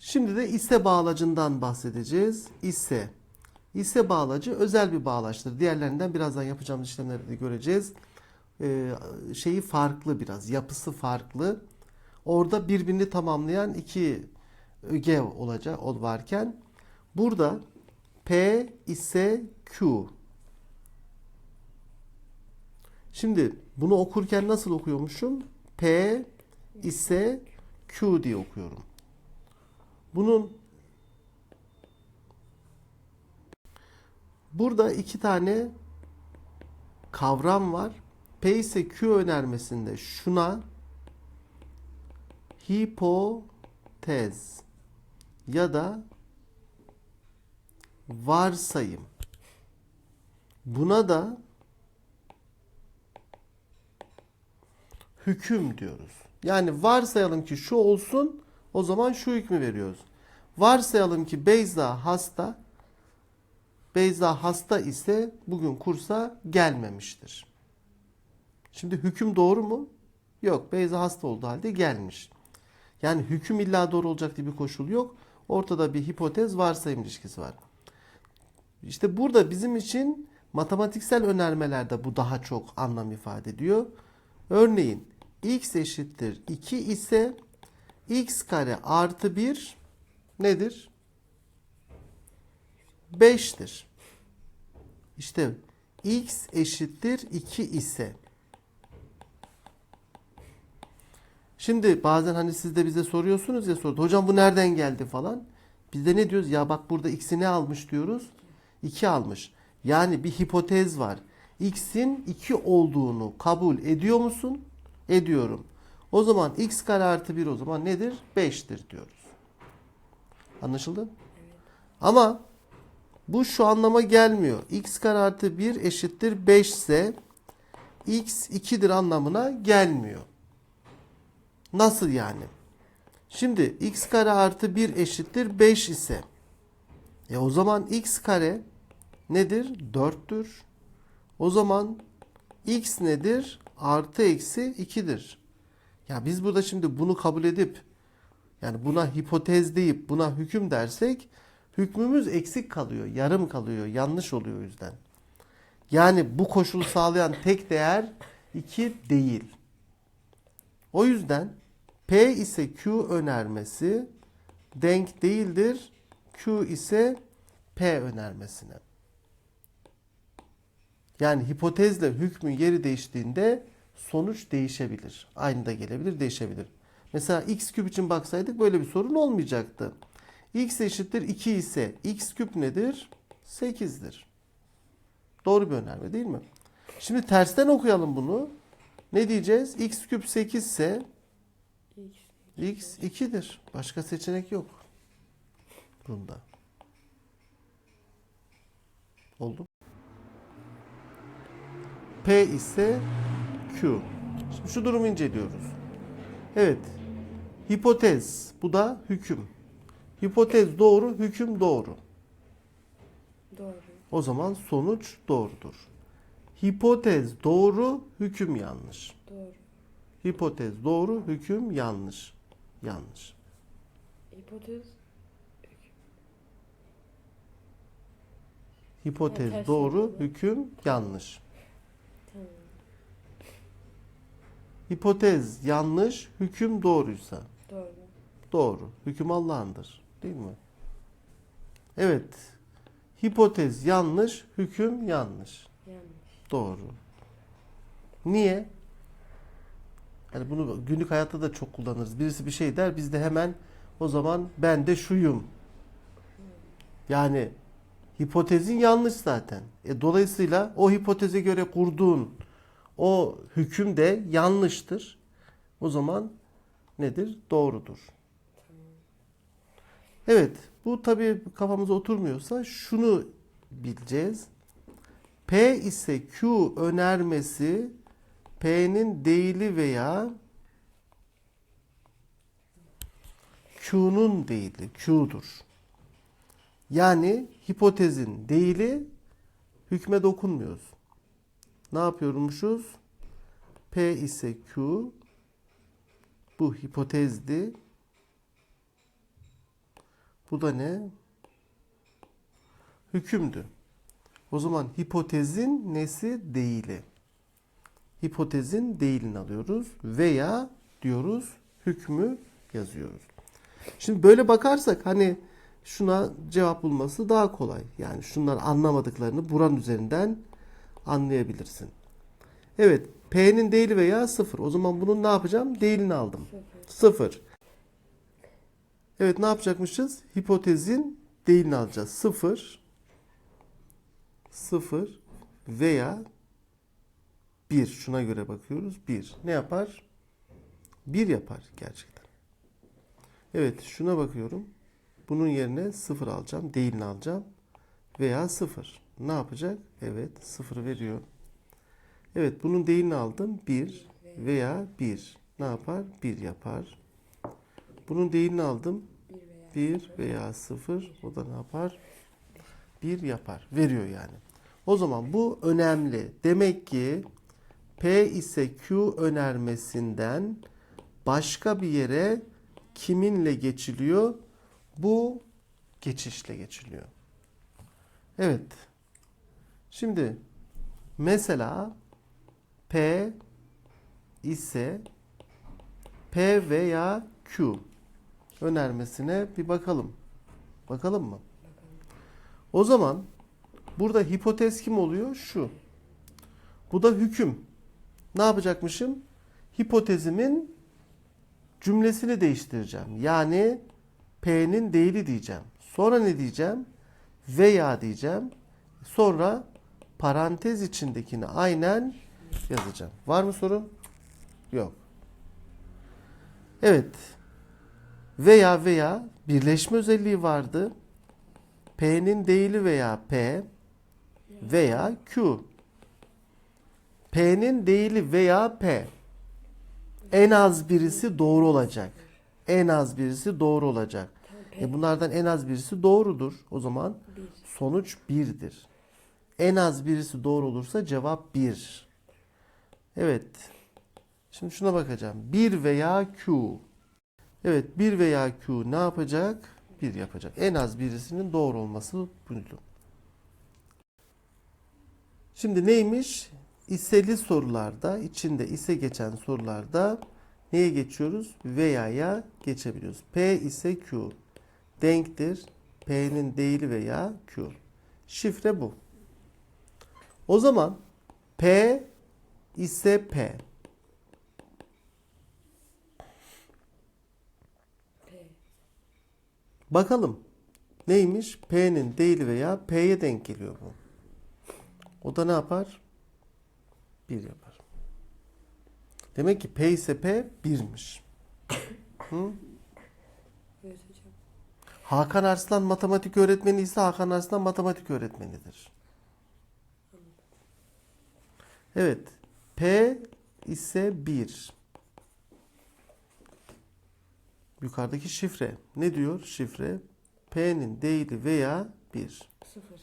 Şimdi de ise bağlacından bahsedeceğiz. İse. İse bağlacı özel bir bağlaçtır. Diğerlerinden birazdan yapacağımız işlemleri de göreceğiz. Ee, şeyi farklı biraz. Yapısı farklı. Orada birbirini tamamlayan iki öge olacak ol varken burada P ise Q. Şimdi bunu okurken nasıl okuyormuşum? P ise Q diye okuyorum. Bunun burada iki tane kavram var. P ise Q önermesinde şuna hipotez ya da varsayım. Buna da hüküm diyoruz. Yani varsayalım ki şu olsun, o zaman şu hükmü veriyoruz. Varsayalım ki Beyza hasta. Beyza hasta ise bugün kursa gelmemiştir. Şimdi hüküm doğru mu? Yok. Beyza hasta olduğu halde gelmiş. Yani hüküm illa doğru olacak diye bir koşul yok. Ortada bir hipotez varsayım ilişkisi var. İşte burada bizim için matematiksel önermelerde bu daha çok anlam ifade ediyor. Örneğin x eşittir 2 ise x kare artı 1 nedir? 5'tir. İşte x eşittir 2 ise. Şimdi bazen hani siz de bize soruyorsunuz ya soruda hocam bu nereden geldi falan. Biz de ne diyoruz? Ya bak burada x'i ne almış diyoruz? 2 almış. Yani bir hipotez var. x'in 2 olduğunu kabul ediyor musun? Ediyorum. O zaman x kare artı 1 o zaman nedir? 5'tir diyoruz. Anlaşıldı? Ama bu şu anlama gelmiyor. x kare artı 1 eşittir 5 ise x 2'dir anlamına gelmiyor. Nasıl yani? Şimdi x kare artı 1 eşittir 5 ise e o zaman x kare nedir? 4'tür. O zaman x nedir? Artı eksi 2'dir. Ya biz burada şimdi bunu kabul edip yani buna hipotez deyip buna hüküm dersek hükmümüz eksik kalıyor, yarım kalıyor, yanlış oluyor o yüzden. Yani bu koşulu sağlayan tek değer 2 değil. O yüzden P ise Q önermesi denk değildir. Q ise P önermesine. Yani hipotezle hükmün yeri değiştiğinde sonuç değişebilir. Aynı da gelebilir, değişebilir. Mesela x küp için baksaydık böyle bir sorun olmayacaktı. x eşittir 2 ise x küp nedir? 8'dir. Doğru bir önerme değil mi? Şimdi tersten okuyalım bunu. Ne diyeceğiz? x küp 8 ise x 2'dir. Başka seçenek yok. Bunda. Oldu. P ise Q. Şimdi şu durumu inceliyoruz. Evet. Hipotez. Bu da hüküm. Hipotez doğru, hüküm doğru. Doğru. O zaman sonuç doğrudur. Hipotez doğru, hüküm yanlış. Doğru. Hipotez doğru, hüküm yanlış. Yanlış. Hipotez. Hipotez doğru, hüküm yanlış. Tamam. Hipotez yanlış, hüküm doğruysa Doğru. doğru. Hüküm Allah'ındır. Değil mi? Evet. Hipotez yanlış, hüküm yanlış. Yanlış. Doğru. Niye? Yani bunu günlük hayatta da çok kullanırız. Birisi bir şey der, biz de hemen o zaman ben de şuyum. Yani hipotezin yanlış zaten. E, dolayısıyla o hipoteze göre kurduğun o hüküm de yanlıştır. O zaman nedir? Doğrudur. Evet, bu tabii kafamıza oturmuyorsa şunu bileceğiz. P ise Q önermesi P'nin değili veya Q'nun değili Q'dur. Yani hipotezin değili hükme dokunmuyoruz. Ne yapıyormuşuz? P ise Q bu hipotezdi. Bu da ne? Hükümdü. O zaman hipotezin nesi değili. Hipotezin değilini alıyoruz veya diyoruz hükmü yazıyoruz. Şimdi böyle bakarsak hani şuna cevap bulması daha kolay. Yani şunları anlamadıklarını buranın üzerinden anlayabilirsin. Evet, P'nin değili veya sıfır. O zaman bunun ne yapacağım? Değilini aldım. Sıfır. Sıfır. Evet ne yapacakmışız? Hipotezin değilini alacağız. Sıfır. Sıfır veya bir. Şuna göre bakıyoruz. Bir. Ne yapar? Bir yapar gerçekten. Evet şuna bakıyorum. Bunun yerine sıfır alacağım. Değilini alacağım. Veya sıfır. Ne yapacak? Evet sıfır veriyor. Evet bunun değilini aldım. Bir veya bir. Ne yapar? Bir yapar. Bunun değilini aldım. Bir veya 1 veya 0 o da ne yapar? 1 yapar. Veriyor yani. O zaman bu önemli. Demek ki P ise Q önermesinden başka bir yere kiminle geçiliyor? Bu geçişle geçiliyor. Evet. Şimdi mesela P ise P veya Q önermesine bir bakalım. Bakalım mı? O zaman burada hipotez kim oluyor? Şu. Bu da hüküm. Ne yapacakmışım? Hipotezimin cümlesini değiştireceğim. Yani P'nin değili diyeceğim. Sonra ne diyeceğim? Veya diyeceğim. Sonra parantez içindekini aynen yazacağım. Var mı sorun? Yok. Evet. Veya veya birleşme özelliği vardı. P'nin değili veya P veya Q. P'nin değili veya P. En az birisi doğru olacak. En az birisi doğru olacak. E bunlardan en az birisi doğrudur. O zaman sonuç 1'dir. En az birisi doğru olursa cevap 1. Evet. Şimdi şuna bakacağım. 1 veya Q. Evet 1 veya Q ne yapacak? 1 yapacak. En az birisinin doğru olması buydu. Şimdi neymiş? İseli sorularda, içinde ise geçen sorularda neye geçiyoruz? Veya'ya geçebiliyoruz. P ise Q denktir. P'nin değili veya Q. Şifre bu. O zaman P ise P. Bakalım neymiş? P'nin değili veya P'ye denk geliyor bu. O da ne yapar? 1 yapar. Demek ki P ise P 1'miş. Hı? Hakan Arslan matematik öğretmeni ise Hakan Arslan matematik öğretmenidir. Evet. P ise 1. Yukarıdaki şifre. Ne diyor şifre? P'nin değili veya 1. Sıfır.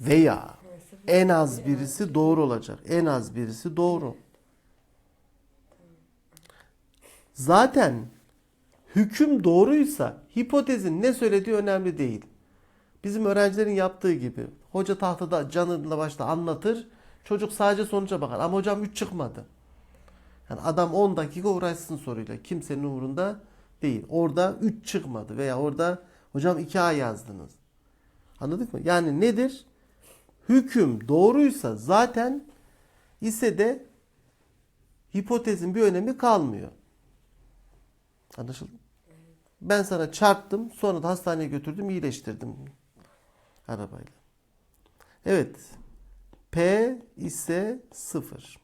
Veya Evet, sıfır. en az birisi doğru olacak. En az birisi doğru. Zaten hüküm doğruysa hipotezin ne söylediği önemli değil. Bizim öğrencilerin yaptığı gibi. Hoca tahtada canıyla başta anlatır. Çocuk sadece sonuca bakar. Ama hocam 3 çıkmadı. Yani adam 10 dakika uğraşsın soruyla. Kimsenin umurunda değil. Orada 3 çıkmadı veya orada hocam 2A yazdınız. Anladık mı? Yani nedir? Hüküm doğruysa zaten ise de hipotezin bir önemi kalmıyor. Anlaşıldı? mı? Ben sana çarptım, sonra da hastaneye götürdüm, iyileştirdim arabayla. Evet. P ise 0.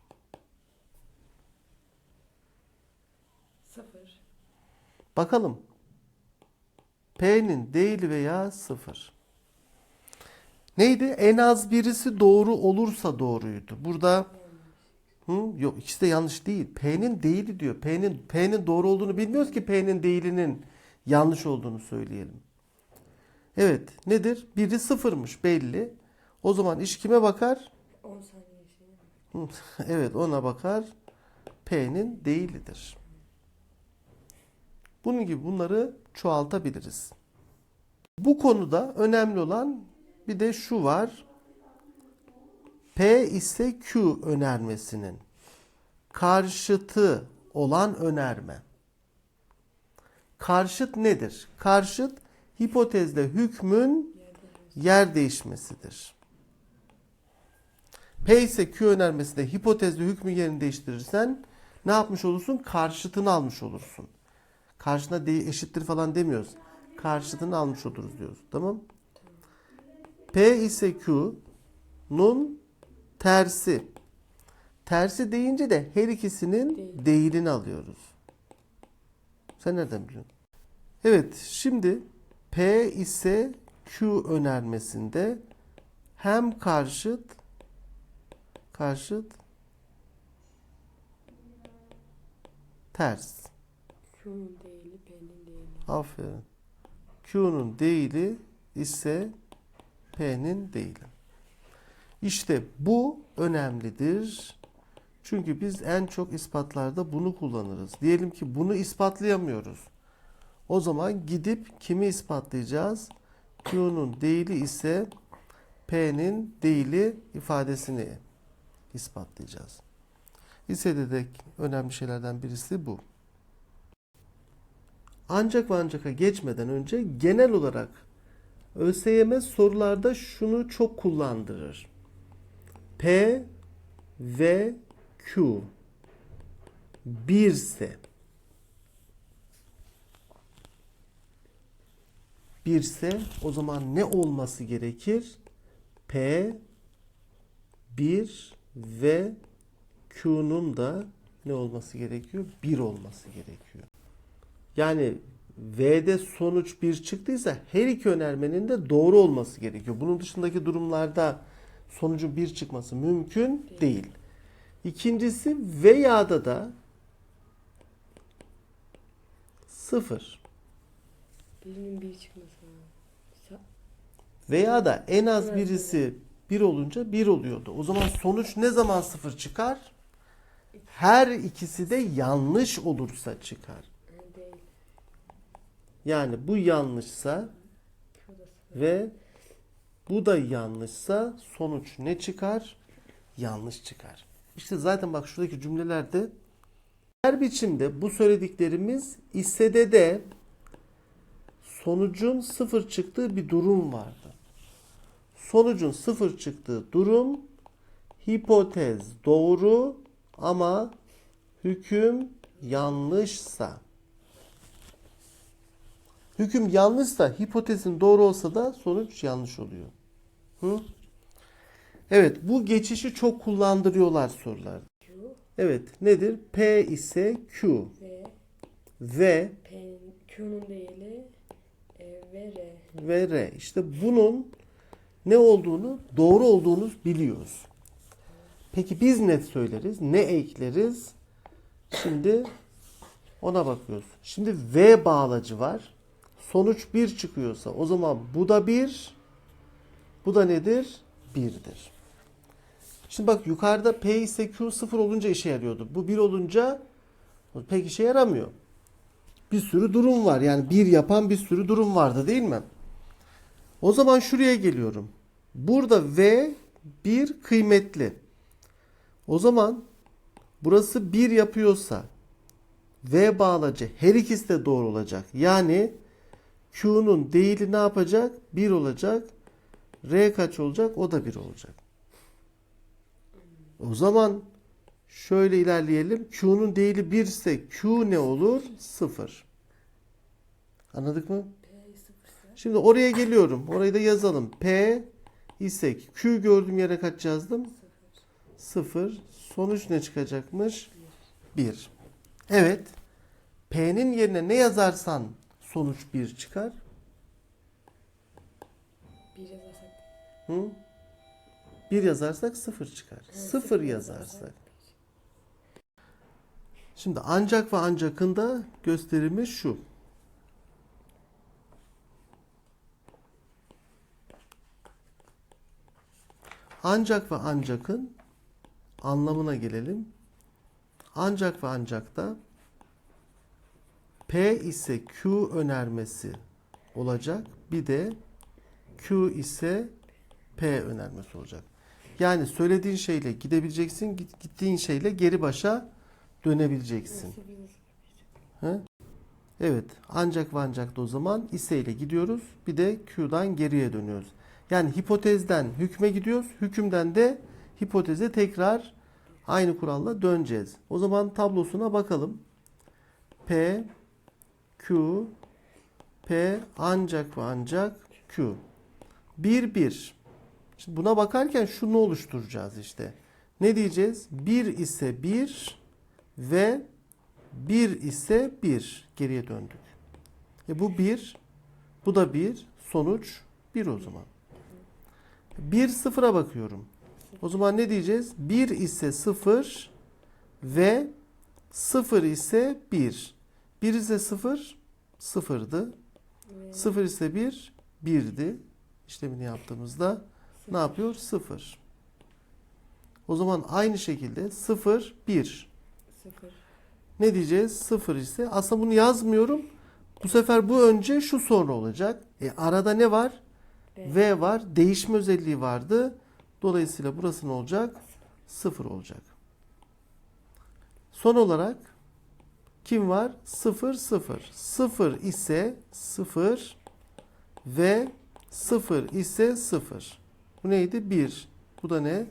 Sıfır. Bakalım. P'nin değil veya 0. Neydi? En az birisi doğru olursa doğruydu. Burada Hı? Yok ikisi de yanlış değil. P'nin değili diyor. P'nin P'nin doğru olduğunu bilmiyoruz ki P'nin değilinin yanlış olduğunu söyleyelim. Evet nedir? Biri sıfırmış belli. O zaman iş kime bakar? 10 saniye evet ona bakar. P'nin değilidir. Bunun gibi bunları çoğaltabiliriz. Bu konuda önemli olan bir de şu var. P ise Q önermesinin karşıtı olan önerme. Karşıt nedir? Karşıt hipotezde hükmün yer değişmesidir. P ise Q önermesinde hipotezde hükmün yerini değiştirirsen ne yapmış olursun? Karşıtını almış olursun. Karşına de- eşittir falan demiyoruz. Karşıtını almış oluruz diyoruz. Tamam? P ise Q'nun tersi. Tersi deyince de her ikisinin Değil. değilini alıyoruz. Sen nereden biliyorsun? Evet, şimdi P ise Q önermesinde hem karşıt karşıt ters. Q'nun değili P'nin değili. Aferin. Q'nun değili ise P'nin değili. İşte bu önemlidir. Çünkü biz en çok ispatlarda bunu kullanırız. Diyelim ki bunu ispatlayamıyoruz. O zaman gidip kimi ispatlayacağız? Q'nun değili ise P'nin değili ifadesini ispatlayacağız. İSE'de de önemli şeylerden birisi bu. Ancak ve ancaka geçmeden önce genel olarak ÖSYM sorularda şunu çok kullandırır. P ve Q birse birse o zaman ne olması gerekir? P 1 ve Q'nun da ne olması gerekiyor? 1 olması gerekiyor. Yani V'de sonuç 1 çıktıysa her iki önermenin de doğru olması gerekiyor. Bunun dışındaki durumlarda sonucun 1 çıkması mümkün Değil. İkincisi veya da da 0 Birinin bir çıkması lazım. Sa- veya da en az birisi 1 olunca 1 oluyordu. O zaman sonuç ne zaman 0 çıkar? Her ikisi de yanlış olursa çıkar. Yani bu yanlışsa ve bu da yanlışsa sonuç ne çıkar? Yanlış çıkar. İşte zaten bak şuradaki cümlelerde her biçimde bu söylediklerimiz ise de sonucun sıfır çıktığı bir durum vardı. Sonucun sıfır çıktığı durum hipotez doğru ama hüküm yanlışsa. Hüküm yanlışsa hipotezin doğru olsa da sonuç yanlış oluyor. Hı? Evet bu geçişi çok kullandırıyorlar sorularda. Evet nedir? P ise Q ve ve P'nin Q'nun değili e, ve R. ve R. İşte bunun ne olduğunu, doğru olduğunu biliyoruz. Peki biz ne söyleriz? Ne ekleriz? Şimdi ona bakıyoruz. Şimdi V bağlacı var. Sonuç 1 çıkıyorsa o zaman bu da 1. Bu da nedir? 1'dir. Şimdi bak yukarıda P ise Q 0 olunca işe yarıyordu. Bu 1 olunca pek işe yaramıyor. Bir sürü durum var. Yani bir yapan bir sürü durum vardı değil mi? O zaman şuraya geliyorum. Burada V bir kıymetli. O zaman burası 1 yapıyorsa V bağlacı her ikisi de doğru olacak. Yani Q'nun değili ne yapacak? 1 olacak. R kaç olacak? O da 1 olacak. O zaman şöyle ilerleyelim. Q'nun değili 1 ise Q ne olur? 0. Anladık mı? Şimdi oraya geliyorum. Orayı da yazalım. P ise Q gördüğüm yere kaç yazdım? sıfır. 0. Sonuç ne çıkacakmış? 1. Evet. P'nin yerine ne yazarsan sonuç 1 çıkar. Bir yazarsak. Hı? 1 yazarsak 0 çıkar. Evet, 0 sıfır yazarsak. Şimdi ancak ve ancakın da gösterimi şu. Ancak ve ancakın anlamına gelelim. Ancak ve ancak da P ise Q önermesi olacak. Bir de Q ise P önermesi olacak. Yani söylediğin şeyle gidebileceksin, git- gittiğin şeyle geri başa dönebileceksin. He? Evet. Ancak ve ancak da o zaman ise ile gidiyoruz. Bir de Q'dan geriye dönüyoruz. Yani hipotezden hükme gidiyoruz. Hükümden de hipoteze tekrar aynı kuralla döneceğiz. O zaman tablosuna bakalım. P, Q, P ancak ve ancak Q. 1, 1. Şimdi buna bakarken şunu oluşturacağız işte. Ne diyeceğiz? 1 ise 1 ve 1 ise 1 geriye döndük. E bu 1, bu da 1, sonuç 1 o zaman. 1 sıfıra bakıyorum. O zaman ne diyeceğiz? 1 ise 0 ve 0 ise 1. 1 ise 0, 0'dı. ve 0 ise 1, 1'di. İşlemini yaptığımızda ne yapıyor? 0. O zaman aynı şekilde 0, 1. Sıfır. Ne diyeceğiz? 0 ise aslında bunu yazmıyorum. Bu sefer bu önce şu sonra olacak. E arada ne var? V var. Değişme özelliği vardı. Dolayısıyla burası ne olacak? 0 olacak. Son olarak kim var? 0 0. 0 ise 0 ve 0 ise 0. Bu neydi? 1. Bu da ne?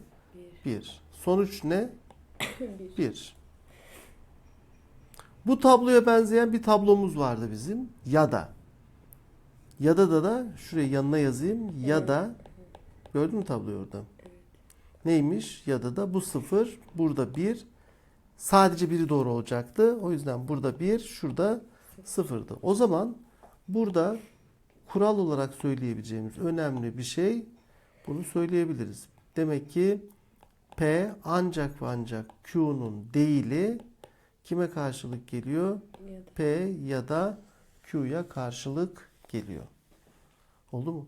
bir. 1. Sonuç ne? bir. 1. Bu tabloya benzeyen bir tablomuz vardı bizim. Ya da. Ya da da da şuraya yanına yazayım. Ya da gördün mü tabloyu orada? Neymiş? Ya da da bu sıfır, burada bir. Sadece biri doğru olacaktı. O yüzden burada bir, şurada sıfırdı. O zaman burada kural olarak söyleyebileceğimiz önemli bir şey bunu söyleyebiliriz. Demek ki P ancak ve ancak Q'nun değili kime karşılık geliyor? P ya da Q'ya karşılık geliyor. Oldu mu?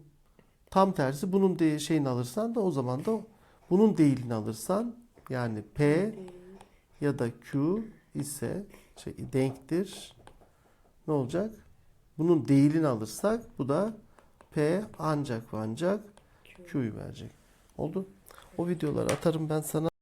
Tam tersi bunun de şeyini alırsan da o zaman da bunun değilini alırsan yani P ya da Q ise şey, denktir. Ne olacak? Bunun değilini alırsak bu da P ancak ve ancak. Q'yu verecek. Oldu. O videoları atarım ben sana.